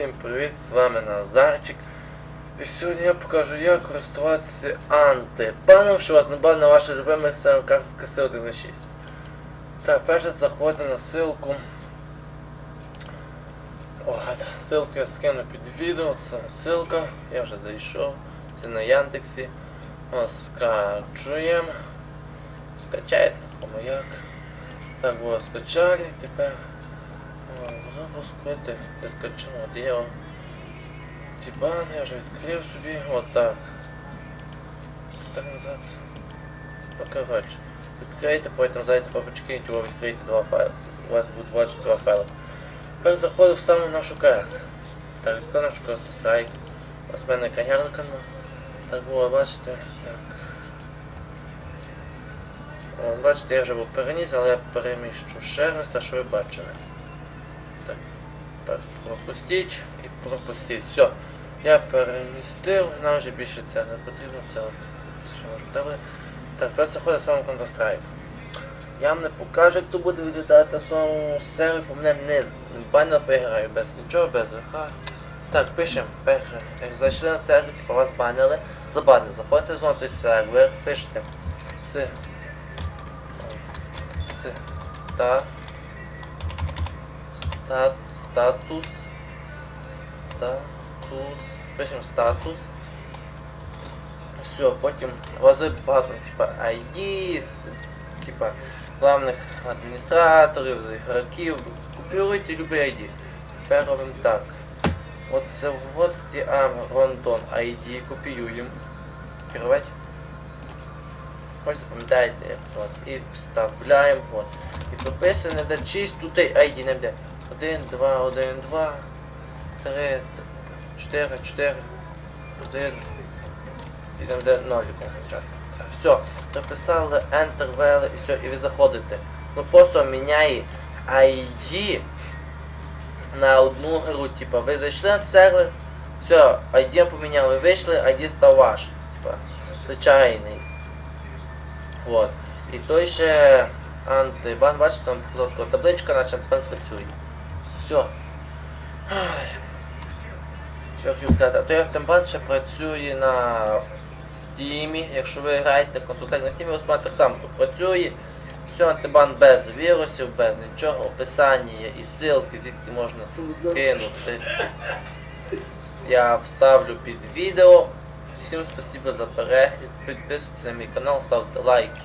Всім привіт, з вами Назарчик. І сьогодні я покажу, як користуватися антипаном, що у вас не було на ваших любимих селках КС 1.6. Так, перше заходите на ссылку. О, ссылку я скину під відео, це ссылка, я вже зайшов, це на Яндексі. О, скачуємо. Скачаєте, кому як. Так, о, скачали, тепер. О, запускати. Я скачав діло. Тібан я вже відкрив собі. Отак. Так назад. Ну коротше. Відкрийте, потім зайдете по почекайте, його відкрийте два файли. У вас будуть бачити два файли. Тепер заходив в нашу КС. Так, відкрив нашу Counter-Strike. Ось в мене конярка. Так було, бачите. Так. О, бачите, я вже був переніс, але я переміщу ще раз, те, що ви бачили. Так, пропустіть і пропустіть. Все. Я перемістив, нам вже більше це не потрібно, це що може добре. Так, тепер заходить саме Counter-Strike. Я вам не покажу, як то буде виглядати на самому сервері, бо мене не, банило, поіграю без нічого, без ВХ. Так, пишемо, перше, як зайшли на сервер, типу вас банили, забанили, заходите знову той сервер, пишете с с та ста, статус статус пишемо статус все потім у вас багато типа ID типа главних адміністраторів ігроків копіруйте любий ID тепер робимо так от це вот стіам рондон ID копіюємо керувати Ось запам'ятаєте, як звати. І вставляємо, от. І прописуємо, буде тут ID не. 1, 2, 1, 2, 3, 4, 4, 1. І не буде. Все. Прописали, Enter, ввели, і все, і ви заходите. Ну просто міняє ID на одну гру. Типа ви зайшли на сервер, все, ID поміняли, вийшли, ID став ваш. Типа, звичайний. От. І той ще антибан, бачите, там табличка, наче тепер працює. Все. Що я хотів сказати, а той антибан ще працює на Steam, якщо ви граєте Counter-Strike на Steam, ось так само тут працює. Все, антибан без вірусів, без нічого, описання є і ссылки, звідки можна скинути. Я вставлю під відео. Всім спасибо за перегляд. Підписуйтесь на мій канал, ставте лайки.